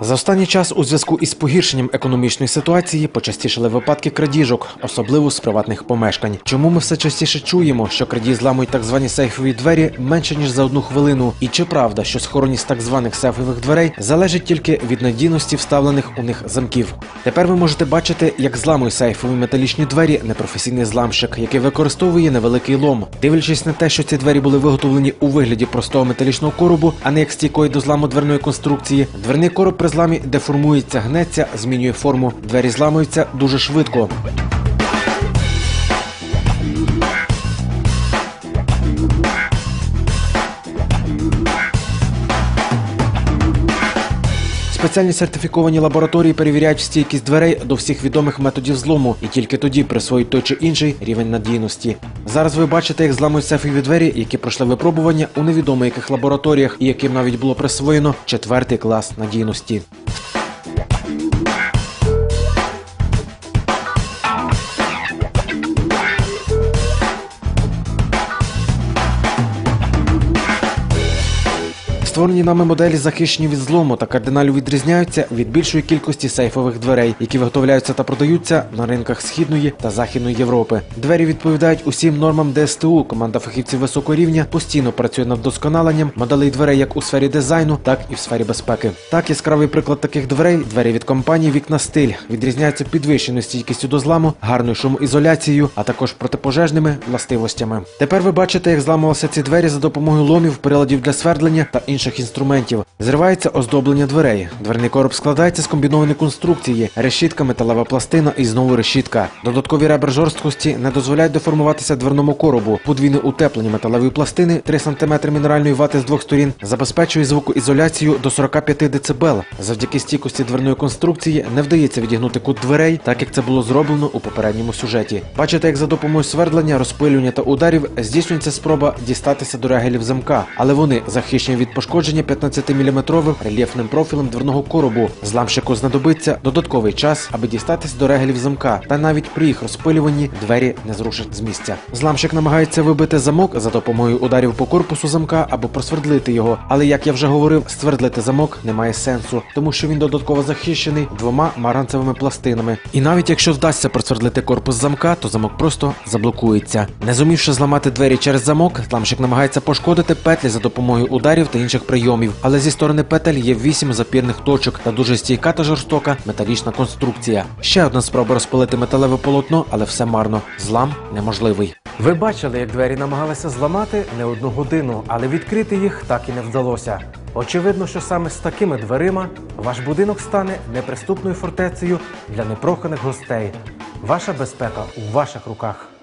За останній час у зв'язку із погіршенням економічної ситуації почастішали випадки крадіжок, особливо з приватних помешкань. Чому ми все частіше чуємо, що крадії зламують так звані сейфові двері менше ніж за одну хвилину? І чи правда, що схоронність так званих сейфових дверей залежить тільки від надійності вставлених у них замків? Тепер ви можете бачити, як зламує сейфові металічні двері непрофесійний зламщик, який використовує невеликий лом. Дивлячись на те, що ці двері були виготовлені у вигляді простого металічного коробу, а не як стійкої до зламу дверної конструкції, дверний короб при зламі деформується, гнеться, змінює форму. Двері зламуються дуже швидко. Спеціальні сертифіковані лабораторії перевіряють стійкість дверей до всіх відомих методів злому і тільки тоді присвоюють той чи інший рівень надійності. Зараз ви бачите, як зламують сейфові двері, які пройшли випробування у невідомо яких лабораторіях, і яким навіть було присвоєно четвертий клас надійності. Створені нами моделі захищені від злому та кардинально відрізняються від більшої кількості сейфових дверей, які виготовляються та продаються на ринках Східної та Західної Європи. Двері відповідають усім нормам ДСТУ. Команда фахівців високого рівня постійно працює над вдосконаленням моделей дверей як у сфері дизайну, так і в сфері безпеки. Так, яскравий приклад таких дверей двері від компанії Вікна Стиль відрізняються підвищеною стійкістю до зламу, гарною шумоізоляцією, а також протипожежними властивостями. Тепер ви бачите, як зламувалися ці двері за допомогою ломів, приладів для свердлення та інших інструментів. Зривається оздоблення дверей. Дверний короб складається з комбінованої конструкції, решітка, металева пластина і знову решітка. Додаткові ребер жорсткості не дозволяють деформуватися дверному коробу. Подвійне утеплення металевої пластини 3 см мінеральної вати з двох сторін забезпечує звукоізоляцію до 45 дБ. Завдяки стійкості дверної конструкції не вдається відігнути кут дверей, так як це було зроблено у попередньому сюжеті. Бачите, як за допомогою свердлення, розпилювання та ударів здійснюється спроба дістатися до регелів замка, але вони захищені від пошкодження 15-мм рельєфним профілем дверного коробу. Зламщику знадобиться додатковий час, аби дістатись до регелів замка, та навіть при їх розпилюванні двері не зрушать з місця. Зламщик намагається вибити замок за допомогою ударів по корпусу замка або просвердлити його. Але як я вже говорив, ствердлити замок немає сенсу, тому що він додатково захищений двома маранцевими пластинами. І навіть якщо вдасться просвердлити корпус замка, то замок просто заблокується. Не зумівши зламати двері через замок, зламщик намагається пошкодити петлі за допомогою ударів та інших прийомів. Але зі сторони петель є вісім запірних точок та дуже стійка та жорстока металічна конструкція. Ще одна спроба розпилити металеве полотно, але все марно. Злам неможливий. Ви бачили, як двері намагалися зламати не одну годину, але відкрити їх так і не вдалося. Очевидно, що саме з такими дверима ваш будинок стане неприступною фортецею для непроханих гостей. Ваша безпека у ваших руках.